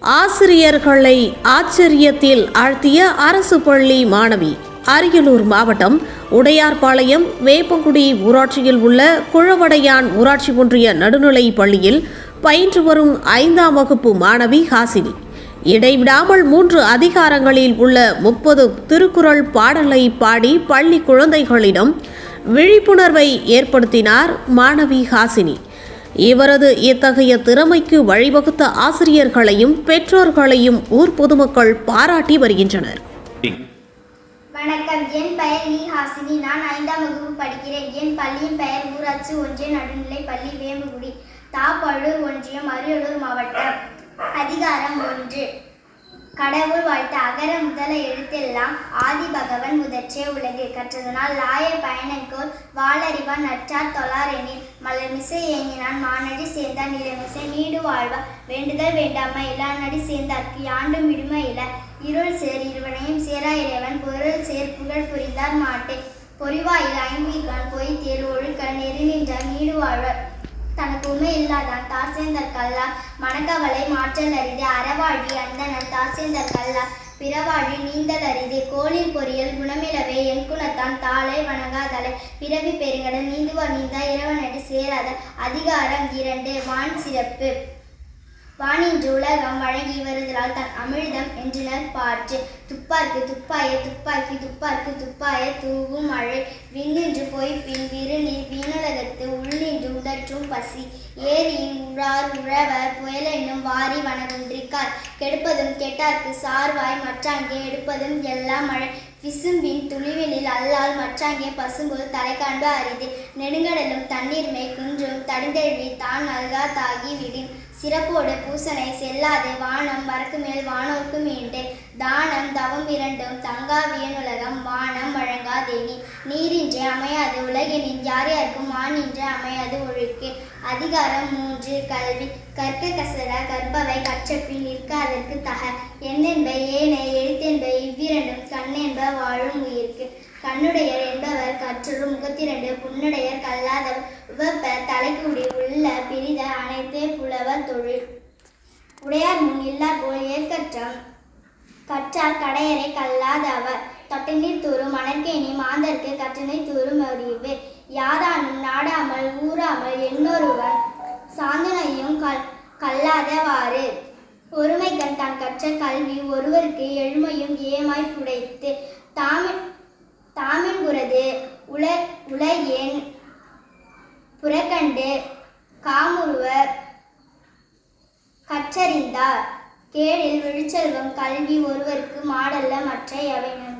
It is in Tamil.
ஆசிரியர்களை ஆச்சரியத்தில் ஆழ்த்திய அரசு பள்ளி மாணவி. அரியலூர் மாவட்டம் உடையார்பாளையம் வேப்பங்குடி ஊராட்சியில் உள்ள குழவடையான் ஊராட்சி ஒன்றிய நடுநிலை பள்ளியில் பயின்று வரும் ஐந்தாம் வகுப்பு மாணவி ஹாசினி. இடைவிடாமல் மூன்று அதிகாரங்களில் உள்ள முப்பது திருக்குறள் பாடலை பாடி பள்ளி குழந்தைகளிடம் விழிப்புணர்வை ஏற்படுத்தினார் மாணவி ஹாசினி. இவரது இத்தகைய திறமைக்கு வழிவகுத்த ஆசிரியர்களையும் பெற்றோர்களையும் ஊர் பொதுமக்கள் பாராட்டி வருகின்றனர். வணக்கம். என் பெயர் வி ஹாசினி. நான் ஐந்தாம் வகுப்பு படிக்கிறேன். என் பள்ளியின் பெயர் ஊராட்சி ஒன்றிய நடுநிலை பள்ளி வேம்புகுடி. தாப்பழூர் ஒன்றியம் அரியலூர் மாவட்டம். அதிகாரம் ஒன்று. கடவுள் வாழ்த்து அகர முதல எழுத்தெல்லாம் ஆதி பகவன் முதற்றே உலகு. கற்றதனால் லாய பயனங்கோல் வாழறிவான் நற்றார் தொழாரெனில். மலர்மிசை ஏங்கினான் மானடி சேர்ந்தான் இளமிசை நீடு வாழ்வா வேண்டுதல் வேண்டாமா எல்லா நடி சேர்ந்தார்க்கு யாண்டும் விடுமை இல இருள் சேர் இருவனையும் சேரா இறைவன். பொருள் சேர் புகழ் புரிந்தார் மாட்டே. பொறிவாயில் ஐம்பீர்கான். பொய் தேர் ஒழுக்க நெறி நின்றார் நீடு வாழ்வர் தனக்கு உண்மை இல்லாதான் தாசேந்தர் கல்லா மனக்கவலை மாற்றல் அரிது அறவாழி அந்தனர் தாசேந்தர் கல்லா பிறவாழி நீந்தல் அரிது கோளில் பொறியல் குணமிலவே என் குணத்தான் தாளை வணங்காதலை பிறவி பெருங்கடல் நீந்துவார் நீந்தா இரவனடி சேராத அதிகாரம் இரண்டு வான் சிறப்பு. வானின்று உலகம் வழங்கி வருதலால் தன் அமிழ்தம் என்றனர் பாற்று. துப்பார்க்கு துப்பாய துப்பாக்கி துப்பார்க்கு துப்பாய தூவும் மழை விண்ணின்று போய் பின் உள்ளின்று பசி. ஏரியின் உழார் உழவர் புயலென்னும் வாரி வனகுன்றிக்கார் கெடுப்பதும் கெட்டார்க்கு சார்வாய் மற்றாங்கே எடுப்பதும் எல்லாம் மழை. விசும்பின் துணிவினில் அல்லால் மற்றாங்கே பசும்போது தலை காண்ப அரிது. நெடுங்கடலும் தண்ணீர்மை குன்றும் தடிந்தெழுவி தான் நல்கா தாகி விடின். சிறப்போடு பூசனை செல்லாது வானம் வரக்கு மேல் வானோர்க்கு மீண்டு. தானம் தவம் இரண்டும் தங்கா வியனுலகம் வானம் வழங்காதேனி நீரின்றி அமையாது உலகினின் யார் யாருக்கும் மானின்றே அமையாது ஒழுக்கு. அதிகாரம் மூன்று கல்வி. கற்க கசர கற்பவை கற்றப்பின் நிற்க அதற்கு தக. என்னென்ப ஏனை எழுத்தென்ப இவ்விரண்டும் கண்ணென்ப வாழும் உயிர்க்கு. கண்ணுடையர் என்பவர் கற்றரும் முகத்திரண்டு புன்னுடையர் கல்லாதவர் உவப்ப தலைக்குடி உள்ள பிரித அனைத்தே புலவர் தொழில். உடையார் முன் இல்லா போல் ஏற்கற்றம் கற்றார் கடையரை கல்லாதவர் தொட்டநீர் தூரும் மணற்கேணி மாந்தர்க்கு கற்றனை தூரும் அறிவு யாதானும் நாடாமல் ஊறாமல் என்னொருவர் சாந்தனையும் கல் கல்லாதவாறு. ஒருமைக்கண் தான் கற்ற கல்வி ஒருவருக்கு எழுமையும் ஏமாய் புடைத்து. தாமின் தாமின்புறது உல உலகேன் புறக்கண்டு காமுருவர் கற்றறிந்தார். கேடில் விழுச்செல்வம் கல்வி ஒருவருக்கு மாடல்ல மற்ற எவைனும்